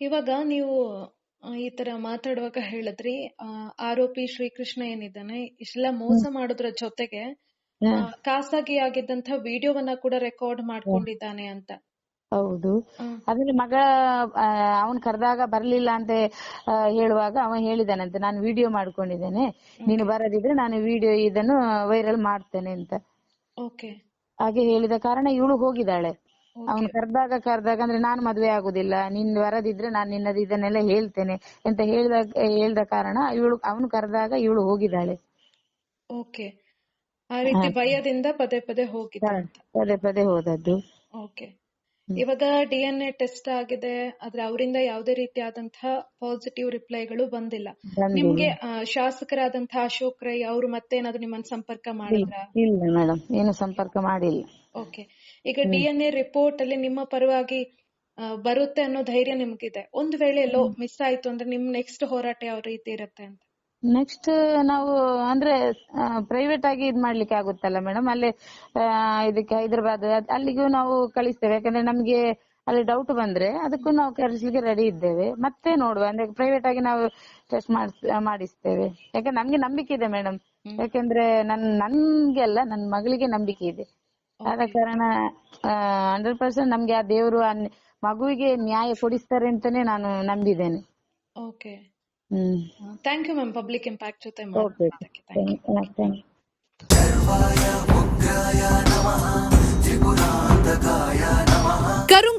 ಇವಾಗ ನೀವು ಈ ತರ ಮಾತಾಡುವಾಗ ಹೇಳಿದ್ರಿ ಆರೋಪಿ ಶ್ರೀಕೃಷ್ಣ ಏನಿದ್ದಾನೆ ಇಷ್ಟೆಲ್ಲ ಮೋಸ ಮಾಡೋದ್ರ ಜೊತೆಗೆ ಖಾಸಗಿ ಆಗಿದ್ದಂತ ವಿಡಿಯೋವನ್ನ ಕೂಡ ರೆಕಾರ್ಡ್ ಮಾಡ್ಕೊಂಡಿದ್ದಾನೆ ಅಂತ. ಹೌದು. ಅದ್ರಲ್ಲಿ ಮಗ ಅವನ್ ಕರೆದಾಗ ಬರ್ಲಿಲ್ಲ ಅಂತ ಹೇಳುವಾಗ ಅವ ಹೇಳಿದಾನಂತೆ ನಾನು ವಿಡಿಯೋ ಮಾಡ್ಕೊಂಡಿದ್ದೇನೆ ನೀನು ಬರದಿದ್ರೆ ನಾನು ವಿಡಿಯೋ ಇದನ್ನು ವೈರಲ್ ಮಾಡ್ತೇನೆ ಅಂತ. ಓಕೆ. ಹಾಗೆ ಹೇಳಿದ ಕಾರಣ ಇವಳು ಹೋಗಿದ್ದಾಳೆ. ಅವನು ಕರೆದಾಗ ಕರೆದಾಗ ಅಂದ್ರೆ ನಾನು ಮದುವೆ ಆಗುದಿಲ್ಲ ನಿನ್ ಬರದಿದ್ರೆ ನಾನು ನಿನ್ನದು ಇದನ್ನೆಲ್ಲ ಹೇಳ್ತೇನೆ ಅಂತ ಹೇಳಿದ ಹೇಳ್ದ ಕಾರಣ ಇವಳು ಅವನು ಕರೆದಾಗ ಇವಳು ಹೋಗಿದ್ದಾಳೆ. ಓಕೆ ಆ ರೀತಿ ಭಯದಿಂದ ಪದೇ ಪದೇ ಹೋಗಿದ್ದ ಅಂತ. ಪದೇ ಪದೇ ಹೋದದ್ದು. ಓಕೆ ಇವಾಗ ಡಿ ಎನ್ ಎ ಟೆಸ್ಟ್ ಆಗಿದೆ ಆದ್ರೆ ಅವರಿಂದ ಯಾವುದೇ ರೀತಿಯಾದಂತಹ ಪಾಸಿಟಿವ್ ರಿಪ್ಲೈಗಳು ಬಂದಿಲ್ಲ. ನಿಮ್ಗೆ ಶಾಸಕರಾದಂತಹ ಅಶೋಕ್ ರೈ ಅವರು ಮತ್ತೇನಾದ್ರೂ ನಿಮ್ಮನ್ನ ಸಂಪರ್ಕ ಮಾಡಿದ್ರ? ಇಲ್ಲ ಮೇಡಮ್ ಏನು ಸಂಪರ್ಕ ಮಾಡಿಲ್ಲ. ಓಕೆ ಈಗ ಡಿ ಎನ್ ಎ ರಿಪೋರ್ಟ್ ಅಲ್ಲಿ ನಿಮ್ಮ ಪರವಾಗಿ ಬರುತ್ತೆ ಅನ್ನೋ ಧೈರ್ಯ ನಿಮ್ಗಿದೆ. ಒಂದ್ ವೇಳೆ ಎಲ್ಲೋ ಮಿಸ್ ಆಯ್ತು ಅಂದ್ರೆ ನಿಮ್ ನೆಕ್ಸ್ಟ್ ಹೋರಾಟ ಯಾವ ರೀತಿ ಇರುತ್ತೆ ಅಂತ? ನೆಕ್ಸ್ಟ್ ನಾವು ಅಂದ್ರೆ ಪ್ರೈವೇಟ್ ಆಗಿ ಇದ್ ಮಾಡ್ಲಿಕ್ಕೆ ಆಗುತ್ತಲ್ಲ ಮೇಡಮ್ ಅಲ್ಲಿ ಇದಕ್ಕೆ ಹೈದರಾಬಾದ್ ಅಲ್ಲಿಗೂ ನಾವು ಕಳಿಸ್ತೇವೆ. ಯಾಕಂದ್ರೆ ನಮ್ಗೆ ಅಲ್ಲಿ ಡೌಟ್ ಬಂದ್ರೆ ಅದಕ್ಕೂ ನಾವು ಕರೆಸ್ಲಿಕ್ಕೆ ರೆಡಿ ಇದ್ದೇವೆ. ಮತ್ತೆ ನೋಡುವ. ಅಂದ್ರೆ ಪ್ರೈವೇಟ್ ಆಗಿ ನಾವು ಟೆಸ್ಟ್ ಮಾಡಿಸ್ತೇವೆ. ಯಾಕಂದ್ರೆ ನಮ್ಗೆ ನಂಬಿಕೆ ಇದೆ ಮೇಡಮ್ ಯಾಕಂದ್ರೆ ನನ್ ನನ್ಗೆ ಅಲ್ಲ ನನ್ ಮಗಳಿಗೆ ನಂಬಿಕೆ ಇದೆ. ಆದ ಕಾರಣ ಹಂಡ್ರೆಡ್ ಪರ್ಸೆಂಟ್ ನಮ್ಗೆ ಆ ದೇವರು ಆ ಮಗುವಿಗೆ ನ್ಯಾಯ ಕೊಡಿಸ್ತಾರೆ ಅಂತಾನೆ ನಾನು ನಂಬಿದ್ದೇನೆ. Okay hmm. Thank you ma'am public impact ಜೊತೆ ಓಕೆ ಮಾತಾಡೋದಕ್ಕೆ ಥ್ಯಾಂಕ್ ಯು